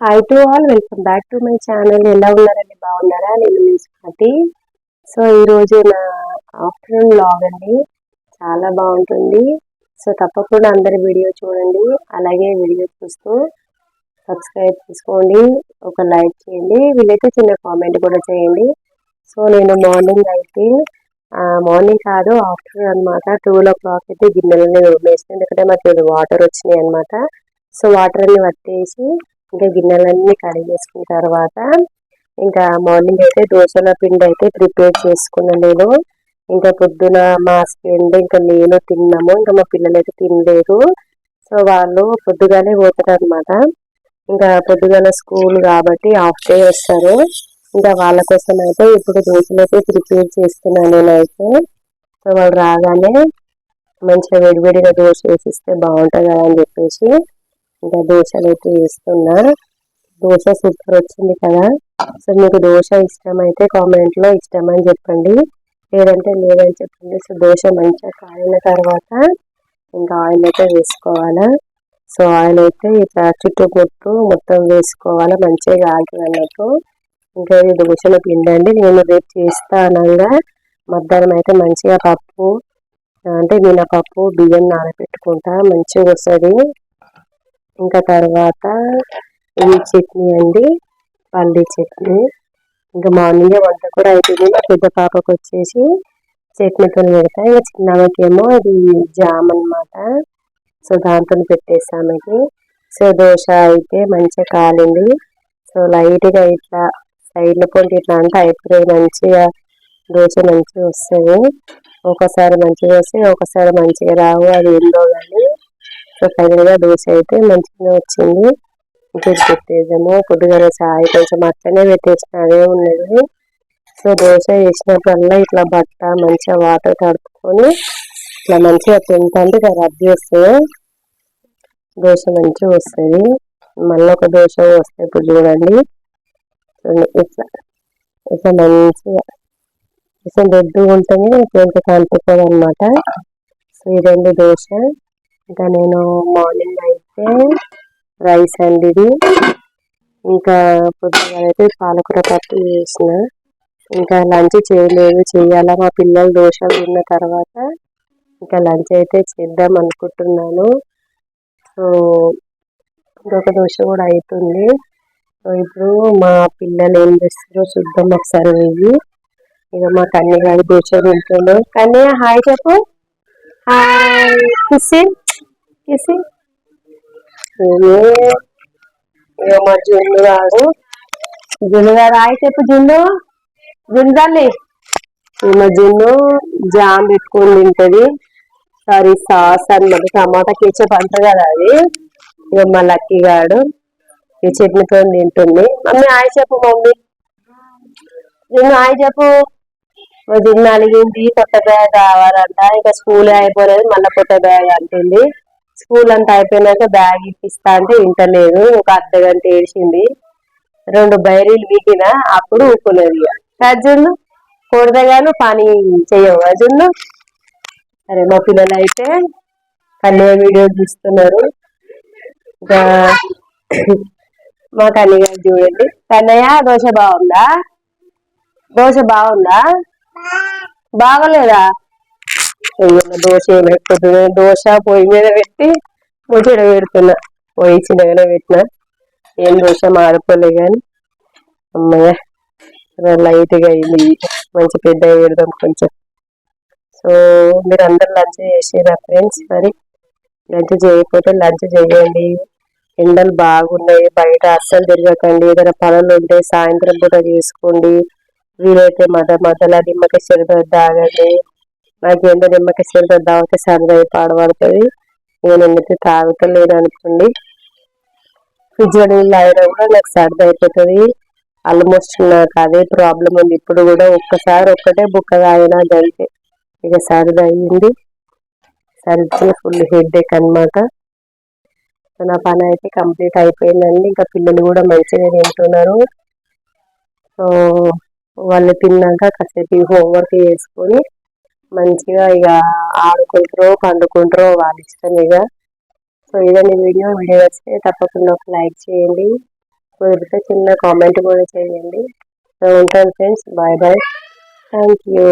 Hi to all welcome back to my channel ఎలా ఉన్నారండి? బాగున్నారా? నేను మీ సో ఈరోజు నా ఆఫ్టర్నూన్ లాగ్ అండి. చాలా బాగుంటుంది. సో తప్పకుండా అందరి వీడియో చూడండి. అలాగే వీడియో చూస్తూ సబ్స్క్రైబ్ చేసుకోండి. ఒక లైక్ చేయండి. వీలైతే చిన్న కామెంట్ కూడా చేయండి. సో నేను మార్నింగ్ అయితే మార్నింగ్ కాదు ఆఫ్టర్నూన్ అనమాట టూ ఓ క్లాక్ అయితే గిన్నెలన్నీ వేసిన ఎందుకంటే మాకు వాటర్ వచ్చినాయి అనమాట సో వాటర్ అన్ని పట్టేసి ఇంకా గిన్నెలన్నీ కడిగేసుకున్న తర్వాత ఇంకా మార్నింగ్ అయితే దోశల పిండి అయితే ప్రిపేర్ చేసుకున్నాను నేను. ఇంకా పొద్దున మా హస్బెండ్ ఇంకా నేను తిన్నాము. ఇంకా మా పిల్లలు అయితే తినలేదు. సో వాళ్ళు పొద్దుగానే పోతారు అనమాట ఇంకా పొద్దుగాల స్కూల్ కాబట్టి హాఫ్ డే వస్తారు. ఇంకా వాళ్ళ కోసం అయితే ఇప్పుడు దోశలు అయితే ప్రిపేర్ చేస్తున్నాను నేనైతే. సో వాళ్ళు రాగానే మంచిగా వేడివేడిగా దోశ వేసిస్తే బాగుంటుంది కదా అని చెప్పేసి ఇంకా దోశలు అయితే వేస్తున్నా. దోశ సూపర్ వచ్చింది కదా. సో మీకు దోశ ఇష్టమైతే కామెంట్లో ఇష్టమని ఇష్టం అని చెప్పండి. లేదంటే లేదని చెప్పండి. సో దోశ మంచిగా కాలిన తర్వాత ఇంకా ఆయిల్ అయితే వేసుకోవాలా. సో ఆయిల్ అయితే ఇట్లా చుట్టుముట్టు మొత్తం వేసుకోవాలా. మంచిగా కాగి అన్నట్టు ఇంకా ఇది దోశలు పిండండి నేను రేపు చేస్తానంగా మధ్యాహ్నం అయితే మంచిగా పప్పు అంటే మినపప్పు బియ్యం నానబెట్టుకుంటా. మంచిగా వస్తుంది. ఇంకా తర్వాత ఈ చట్నీ అండి పల్లీ చట్నీ. ఇంకా మార్నింగే వంట కూడా అయిపోయింది. మా పెద్ద పాపకు వచ్చేసి చట్నీతో పెడతా. ఇంకా చిన్నమ్మకేమో అది జామ్ అనమాట సో దాంతో పెట్టేసామకి సో దోశ అయితే మంచిగా కాలింది. సో లైట్గా ఇట్లా సైడ్ల పొంటి ఇట్లా అంటే అయిపోయి మంచిగా దోశ మంచిగా వస్తుంది. ఒకసారి మంచిగా వస్తే ఒకసారి మంచిగా రావు. అది ఏందో కానీ సో ఫైనల్గా దోశ అయితే మంచిగా వచ్చింది. ఇంకేసి పెట్టేద్దాము కొద్దిగా సాయి కొంచెం అట్లనే పెట్టేసిన అదే ఉన్నది. సో దోశ వేసినప్పుడల్లా ఇట్లా బట్ట మంచిగా వాటర్ తడుపుకొని ఇట్లా మంచిగా తింటే ఇట్లా రబ్ చేస్తే దోశ మంచిగా వస్తుంది. మళ్ళీ ఒక దోశ వస్తే ఇప్పుడు చూడండి. ఇట్లా ఇట్లా మంచిగా ఇట్లా దొడ్డు ఉంటేనే కొంచెం కలుపుకోదనమాట సో ఇదండి దోశ. ఇంకా నేను మార్నింగ్ అయితే రైస్ అండి ఇది ఇంకా పొద్దున్న అయితే పాలకూర పప్పు చేసిన. ఇంకా లంచ్ చేయలేదు. చేయాలా? మా పిల్లలు దోశ తిన్న తర్వాత ఇంకా లంచ్ అయితే చేద్దాం అనుకుంటున్నాను. సో ఇంకొక దోశ కూడా అవుతుంది సో ఇప్పుడు మా పిల్లలు ఏం చేస్తారో చూద్దాం ఒకసారి వెళ్ళి. ఇక మా కన్య గారి దోశ తింటుండే. కన్య హాయ్ చెప్పు. హాయ్. కిసిన్ కిసి మా జున్ను గారు. జున్ను హాయ్ చెప్పు జున్ను. జున్ను తల్లి. మా జున్ను జామ్ పెట్టుకొని తింటది. సారీ సాస్ అనమాట టమాటా కేచప్ అంట కదా అది. ఇక మా లక్కీ గాడు ఈ చట్నీతో తింటుంది. మమ్మీ హాయ్ చెప్పు మమ్మీ. జున్ను హాయ్ చెప్పు. అలిగింది కొత్త బ్యాగ్ కావాలంట. ఇక స్కూల్ అయిపోలేదు మళ్ళీ కొత్త బ్యాగ్ అంటుంది. స్కూల్ అంతా అయిపోయినాక బ్యాగ్ ఇప్పిస్తా అంటే వింటలేదు ఒక అర్ధ గంట ఏడ్చింది. రెండు బైరీలు వీకిన అప్పుడు ఊపులేదు రాజున్ను కూడదగాను పని చెయ్యవు. రాజున్ను అరే మా పిల్లలు అయితే కన్నయ్య వీడియో చూస్తున్నారు. ఇంకా మా కన్నయ్య చూడండి. కన్నయ్య దోశ బాగుందా? దోశ బాగుందా? బాగలేదా? దోశ ఏమైపోతుంది దోశ పొయ్యి మీద పెట్టి ముచ్చట పెడుతున్నా పొయ్యి చిన్నగానే పెట్టిన. ఏం దోశ మారిపోలే కానీ అమ్మయ్య లైట్గా అయింది. మంచి పెద్ద పెడదాం కొంచెం. సో మీరు అందరు లంచ్ చేసేదా ఫ్రెండ్స్? మరి లంచ్ చేయకపోతే లంచ్ చేయండి. ఎండలు బాగున్నాయి. బయట అస్సలు తిరగకండి. ఏదైనా పనులు ఉంటే సాయంత్రం పూట చేసుకోండి. వీలైతే మద మధ్యలో నిమ్మకాయ శరబత్ తాగండి నాకు ఏంటో నిమ్మకాయ తాగితే సరదా పాడబడుతుంది. నేను ఎందుకు తాగుతలేదు అనుకోండి. ఫ్రిడ్జ్ నీళ్ళు అయినా కూడా నాకు సర్ది అయిపోతుంది. ఆల్మోస్ట్ నాకు అదే ప్రాబ్లం ఉంది. ఇప్పుడు కూడా ఒక్కసారి ఒక్కటే బుక్క తాగినా గంటే ఇక సర్ది అయ్యింది. సరిగ్గా ఫుల్ హెడ్ ఎక్ అనమాట నా పని అయితే కంప్లీట్ అయిపోయిందండి. ఇంకా పిల్లలు కూడా మంచిగా తింటున్నారు. సో వాళ్ళు తిన్నాక కాసేపు హోంవర్క్ చేసుకొని మంచిగా ఇక ఆడుకుంటారో పండుకుంటారో వాళ్ళ ఇష్టం ఇక సో ఇదండి వీడియో. వీడియో వస్తే తప్పకుండా ఒక లైక్ చేయండి. కుదిరితే చిన్న కామెంట్ కూడా చేయండి. సో ఉంటాను friends. Bye bye. Thank you.